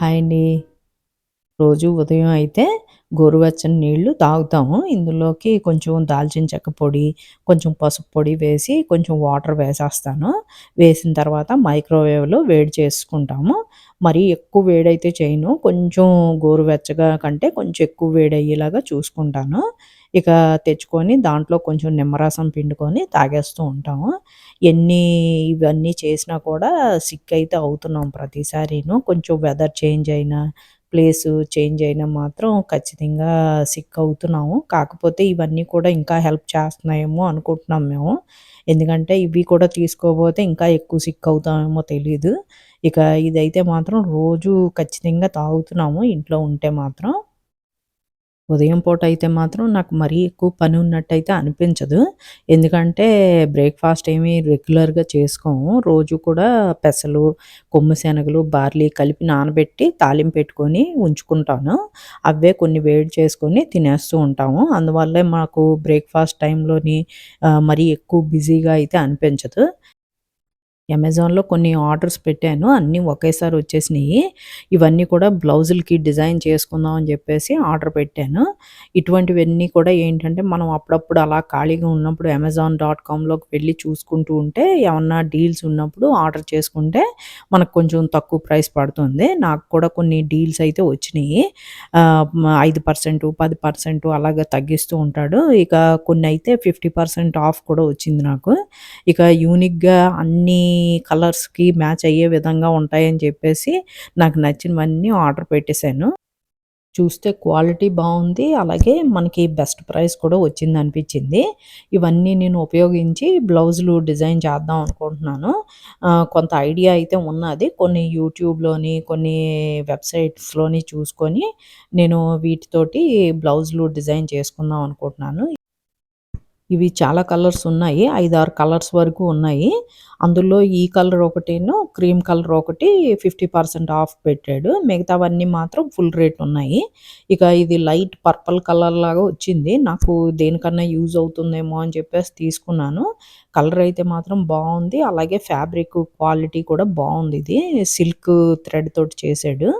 Hi అండి. రోజు ఉదయం అయితే గోరువెచ్చని నీళ్ళు తాగుతాము. ఇందులోకి కొంచెం దాల్చిన చెక్క పొడి, కొంచెం పసుపు పొడి వేసి కొంచెం వాటర్ వేసేస్తాను. వేసిన తర్వాత మైక్రోవేవ్‌లో వేడి చేసుకుంటాము. మరీ ఎక్కువ వేడైతే చేయను. కొంచెం గోరువెచ్చగా కంటే కొంచెం ఎక్కువ వేడయ్యేలాగా చూసుకుంటాను. ఇక తెచ్చుకొని దాంట్లో కొంచెం నిమ్మరసం పిండుకొని తాగేస్తూ ఉంటాము. ఎన్ని ఇవన్నీ చేసినా కూడా సిక్ అయితే అవుతున్నాం ప్రతిసారిను కొంచెం వెదర్ చేంజ్ అయినా, ప్లేసు చేంజ్ అయినా మాత్రం ఖచ్చితంగా సిక్ అవుతున్నాము. కాకపోతే ఇవన్నీ కూడా ఇంకా హెల్ప్ చేస్తున్నాయేమో అనుకుంటున్నాం మేము. ఎందుకంటే ఇవి కూడా తీసుకోపోతే ఇంకా ఎక్కువ సిక్ అవుతామేమో తెలీదు. ఇక ఇదైతే మాత్రం రోజు ఖచ్చితంగా తాగుతున్నాము ఇంట్లో ఉంటే మాత్రం. ఉదయం పూట అయితే మాత్రం నాకు మరీ ఎక్కువ పని ఉన్నట్టయితే అనిపించదు. ఎందుకంటే బ్రేక్‌ఫాస్ట్ ఏమి రెగ్యులర్‌గా చేసుకోము. రోజు కూడా పెసలు, కొమ్ము శనగలు, బార్లీ కలిపి నానబెట్టి తాలింపు పెట్టుకొని ఉంచుకుంటాను. అవే కొన్ని వేడి చేసుకొని తినేస్తూ ఉంటాము. అందువల్లే మాకు బ్రేక్‌ఫాస్ట్ టైంలోని మరీ ఎక్కువ బిజీగా అయితే అనిపించదు. అమెజాన్‌లో కొన్ని ఆర్డర్స్ పెట్టాను. అన్నీ ఒకేసారి వచ్చేసినాయి ఇవన్నీ కూడా బ్లౌజులకి డిజైన్ చేసుకుందాం అని చెప్పేసి ఆర్డర్ పెట్టాను. ఇటువంటివన్నీ కూడా ఏంటంటే మనం అప్పుడప్పుడు అలా ఖాళీగా ఉన్నప్పుడు అమెజాన్ డాట్ కామ్‌లోకి వెళ్ళి చూసుకుంటూ ఉంటే ఏమన్నా డీల్స్ ఉన్నప్పుడు ఆర్డర్ చేసుకుంటే మనకు కొంచెం తక్కువ ప్రైస్ పడుతుంది. నాకు కూడా కొన్ని డీల్స్ అయితే వచ్చినియి. ఆహ్, మ 5%, 10% అలాగా తగ్గిస్తూ ఉంటాడు. ఇక కొన్ని అయితే ఫిఫ్టీ పర్సెంట్ ఆఫ్ కూడా వచ్చింది నాకు. ఇక యూనిక్‌గా అన్నీ కలర్స్‌కి మ్యాచ్ అయ్యే విధంగా ఉంటాయని చెప్పేసి నాకు నచ్చినవన్నీ ఆర్డర్ పెట్టేశాను చూస్తే క్వాలిటీ బాగుంది అలాగే మనకి బెస్ట్ ప్రైస్ కూడా వచ్చింది అనిపించింది ఇవన్నీ నేను ఉపయోగించి బ్లౌజులు డిజైన్ చేద్దాం అనుకుంటున్నాను. కొంత ఐడియా అయితే ఉన్నది. కొన్ని యూట్యూబ్‌లోని, కొన్ని వెబ్‌సైట్స్‌లోని చూసుకొని నేను వీటితోటి బ్లౌజులు డిజైన్ చేసుకుందాం అనుకుంటున్నాను. ఇవి చాలా కలర్స్ ఉన్నాయి. 5, 6 కలర్స్ వరకు ఉన్నాయి. అందులో ఈ కలర్ ఒకటిను క్రీమ్ కలర్ ఒకటి 50% ఆఫ్ పెట్టాడు. మిగతావన్నీ మాత్రం ఫుల్ రేట్ ఉన్నాయి. ఇక ఇది లైట్ పర్పుల్ కలర్ లాగా వచ్చింది. నాకు దేనికన్నా యూజ్ అవుతుందేమో అని చెప్పేసి తీసుకున్నాను. కలర్ అయితే మాత్రం బాగుంది అలాగే ఫ్యాబ్రిక్ క్వాలిటీ కూడా బాగుంది ఇది సిల్క్ థ్రెడ్ తోటి చేశాడు.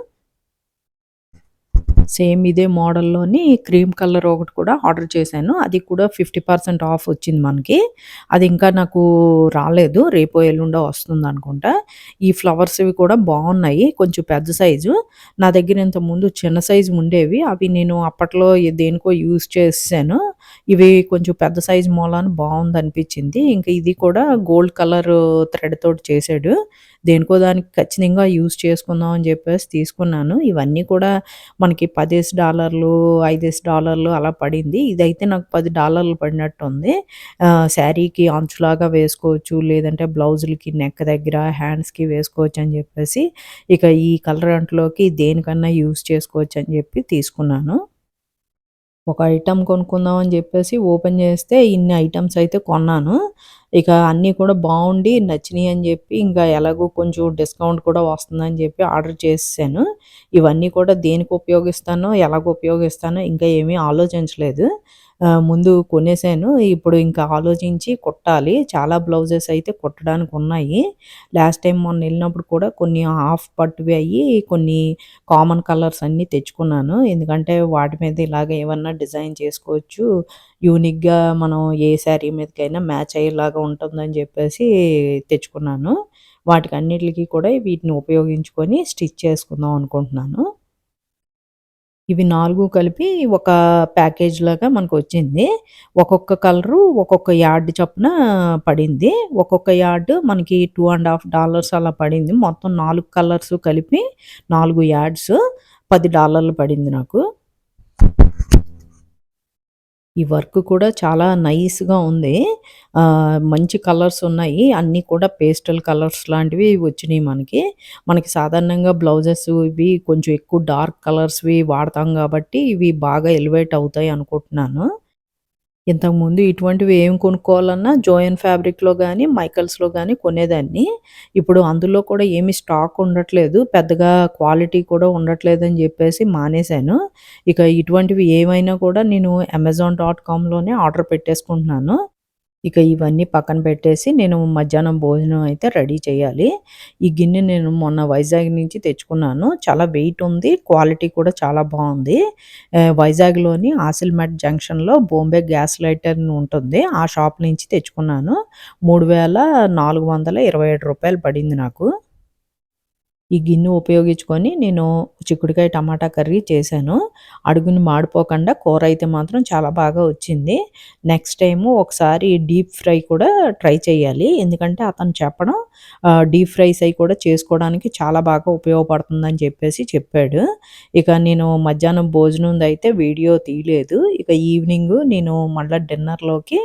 సేమ్ ఇదే మోడల్‌లోని క్రీమ్ కలర్ ఒకటి కూడా ఆర్డర్ చేశాను. అది కూడా 50% ఆఫ్ వచ్చింది మనకి. అది ఇంకా నాకు రాలేదు. రేపు ఎల్లుండో వస్తుందనుకుంటా. ఈ ఫ్లవర్స్‌వి కూడా బాగున్నాయి కొంచెం పెద్ద సైజు. నా దగ్గర ఇంతకుముందు చిన్న సైజు ఉండేవి. అవి నేను అప్పట్లో దేనికో యూజ్ చేశాను ఇవి కొంచెం పెద్ద సైజ్ మూలాను బాగుంది అనిపించింది ఇంకా ఇది కూడా గోల్డ్ కలర్ థ్రెడ్ తోటి చేశాడు. దేనికో దానికి ఖచ్చితంగా యూస్ చేసుకుందాం అని చెప్పేసి తీసుకున్నాను. ఇవన్నీ కూడా మనకి $10 $5 అలా పడింది. ఇదైతే నాకు పది డాలర్లు పడినట్టు ఉంది శారీకి అంచులాగా వేసుకోవచ్చు. లేదంటే బ్లౌజులకి నెక్ దగ్గర, హ్యాండ్స్‌కి వేసుకోవచ్చు అని చెప్పేసి ఇక ఈ కలర్ అంట్లోకి దేనికన్నా యూస్ చేసుకోవచ్చు అని చెప్పి తీసుకున్నాను. ఒక ఐటమ్ కొనుక్కుందాం అని చెప్పేసి ఓపెన్ చేస్తే ఇన్ని ఐటమ్స్ అయితే కొన్నాను. ఇక అన్నీ కూడా బాగుండి నచ్చినాయి అని చెప్పి ఇంకా ఎలాగో కొంచెం డిస్కౌంట్ కూడా వస్తుందని చెప్పి ఆర్డర్ చేశాను ఇవన్నీ కూడా దేనికి ఉపయోగిస్తానో, ఎలాగ ఉపయోగిస్తానో ఇంకా ఏమీ ఆలోచించలేదు. ముందు కొనేసాను. ఇప్పుడు ఇంకా ఆలోచించి కుట్టాలి. చాలా బ్లౌజెస్ అయితే కుట్టడానికి ఉన్నాయి. లాస్ట్ టైం మొన్న వెళ్ళినప్పుడు కూడా కొన్ని హాఫ్ పట్టువి అయ్యి, కొన్ని కామన్ కలర్స్ అన్నీ తెచ్చుకున్నాను. ఎందుకంటే వాటి మీద ఇలాగ ఏమన్నా డిజైన్ చేసుకోవచ్చు. యూనిక్‌గా మనం ఏ శారీ మీదకైనా మ్యాచ్ అయ్యేలాగా ఉంటుందని చెప్పేసి తెచ్చుకున్నాను. వాటికి అన్నిటికీ కూడా వీటిని ఉపయోగించుకొని స్టిచ్ చేసుకుందాం అనుకుంటున్నాను. ఇవి నాలుగు కలిపి ఒక ప్యాకేజ్ లాగా మనకు వచ్చింది ఒక్కొక్క కలరు ఒక్కొక్క యార్డ్ చొప్పున పడింది. ఒక్కొక్క యార్డ్ మనకి టూ అండ్ హాఫ్ డాలర్స్ అలా పడింది. మొత్తం నాలుగు కలర్స్ కలిపి నాలుగు యార్డ్స్ $10 పడింది నాకు. ఈ వర్క్ కూడా చాలా నైస్‌గా ఉంది. మంచి కలర్స్ ఉన్నాయి. అన్నీ కూడా పేస్టల్ కలర్స్ లాంటివి వచ్చినాయి మనకి. మనకి సాధారణంగా బ్లౌజెస్ ఇవి కొంచెం ఎక్కువ డార్క్ కలర్స్‌వి వాడతాం కాబట్టి ఇవి బాగా ఎలివేట్ అవుతాయి అనుకుంటున్నాను. ఇంతకుముందు ఇటువంటివి ఏం కొనుక్కోవాలన్నా జోయన్ ఫ్యాబ్రిక్‌లో కానీ మైకల్స్‌లో కానీ కొనేదాన్ని. ఇప్పుడు అందులో కూడా ఏమి స్టాక్ ఉండట్లేదు. పెద్దగా క్వాలిటీ కూడా ఉండట్లేదని చెప్పేసి మానేశాను. ఇక ఇటువంటివి ఏమైనా కూడా నేను అమెజాన్ డాట్ కామ్‌లోనే ఆర్డర్ పెట్టేసుకుంటున్నాను. ఇక ఇవన్నీ పక్కన పెట్టేసి నేను మధ్యాహ్నం భోజనం అయితే రెడీ చేయాలి. ఈ గిన్నె నేను మొన్న వైజాగ్ నుంచి తెచ్చుకున్నాను. చాలా వెయిట్ ఉంది. క్వాలిటీ కూడా చాలా బాగుంది వైజాగ్‌లోని ఆసిల్మెట్ జంక్షన్‌లో బొంబే గ్యాస్ లైటర్ ఉంటుంది. ఆ షాప్ నుంచి తెచ్చుకున్నాను. మూడు వేల నాలుగు వందల ఇరవై ఏడు రూపాయలు పడింది నాకు. ఈ గిన్నె ఉపయోగించుకొని నేను చిక్కుడుకాయ టమాటా కర్రీ చేశాను. అడుగున మాడిపోకుండా కూర అయితే మాత్రం చాలా బాగా వచ్చింది. నెక్స్ట్ టైము ఒకసారి డీప్ ఫ్రై కూడా ట్రై చేయాలి. ఎందుకంటే అతను చెప్పడం డీప్ ఫ్రైస్ అవి కూడా చేసుకోవడానికి చాలా బాగా ఉపయోగపడుతుందని చెప్పేసి చెప్పాడు. ఇక నేను మధ్యాహ్నం భోజనందయితే వీడియో తీయలేదు. ఇక ఈవినింగ్ నేను మళ్ళీ డిన్నర్‌లోకి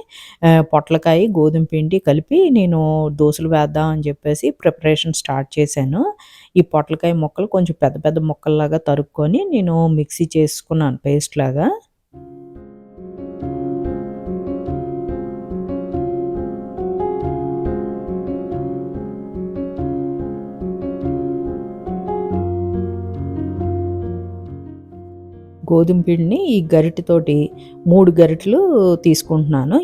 పొట్లకాయ, గోధుమ పిండి కలిపి నేను దోసలు వేద్దాం అని చెప్పేసి ప్రిపరేషన్ స్టార్ట్ చేశాను. ఈ పొట్లకాయ ముక్కలు కొంచెం పెద్ద పెద్ద ముక్కల్లాగా తరుక్కొని నేను మిక్సీ చేసుకున్నాను పేస్ట్ లాగా. గోధుమ పిండిని ఈ గరిటెతోటి మూడు గరిటెలు తీసుకుంటున్నాను.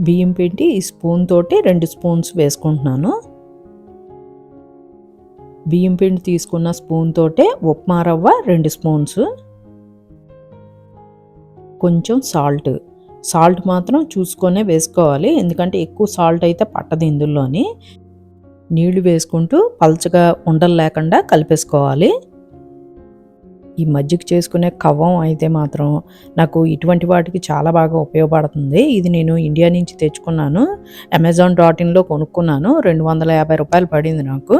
బియ్యం పిండి ఈ స్పూన్ తోటి రెండు స్పూన్స్ వేసుకుంటున్నాను. బియ్యం పిండి తీసుకున్న స్పూన్ తోటే ఉప్మా రవ్వ రెండు స్పూన్స్. కొంచెం సాల్ట్. సాల్ట్ మాత్రం చూసుకొనే వేసుకోవాలి. ఎందుకంటే ఎక్కువ సాల్ట్ అయితే పట్టదు ఇందులోని. నీళ్ళు వేసుకుంటూ పల్చగా ఉండలు లేకుండా కలిపేసుకోవాలి. ఈ మజ్జిగ చేసుకునే కవ్వం అయితే మాత్రం నాకు ఇటువంటి వాటికి చాలా బాగా ఉపయోగపడుతుంది. ఇది నేను ఇండియా నుంచి తెచ్చుకున్నాను. అమెజాన్ డాట్ ఇన్‌లో కొనుక్కున్నాను. రూ. 250 పడింది నాకు.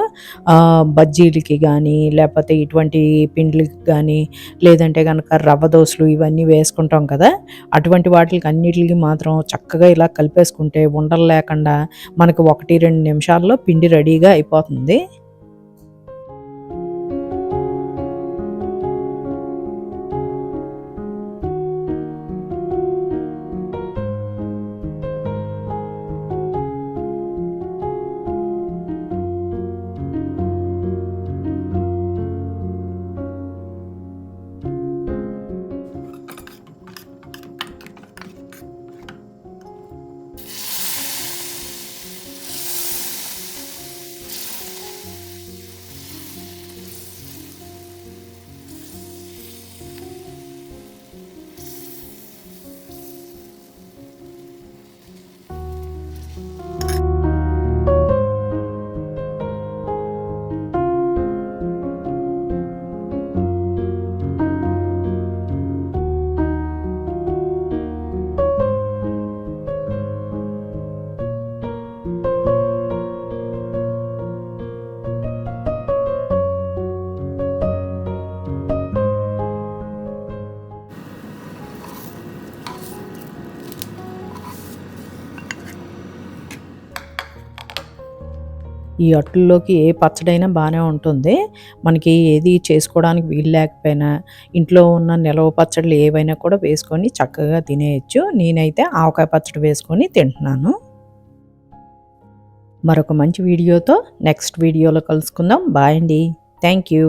బజ్జీలకి కానీ లేకపోతే ఇటువంటి పిండ్లకి కానీ లేదంటే కనుక రవ్వ దోసలు ఇవన్నీ వేసుకుంటాం కదా! అటువంటి వాటిలకి అన్నిటికి మాత్రం చక్కగా ఇలా కలిపేసుకుంటే ఉండలు లేకుండా మనకు 1, 2 నిమిషాల్లో పిండి రెడీగా అయిపోతుంది. ఈ అట్టుల్లోకి ఏ పచ్చడైనా బాగానే ఉంటుంది. మనకి ఏది చేసుకోవడానికి వీలు లేకపోయినా ఇంట్లో ఉన్న నిలవ పచ్చళ్ళు ఏవైనా కూడా వేసుకొని చక్కగా తినేయచ్చు నేనైతే ఆవకాయ పచ్చడి వేసుకొని తింటున్నాను. మరొక మంచి వీడియోతో నెక్స్ట్ వీడియోలో కలుసుకుందాం. బాయ్ అండి. Thank you.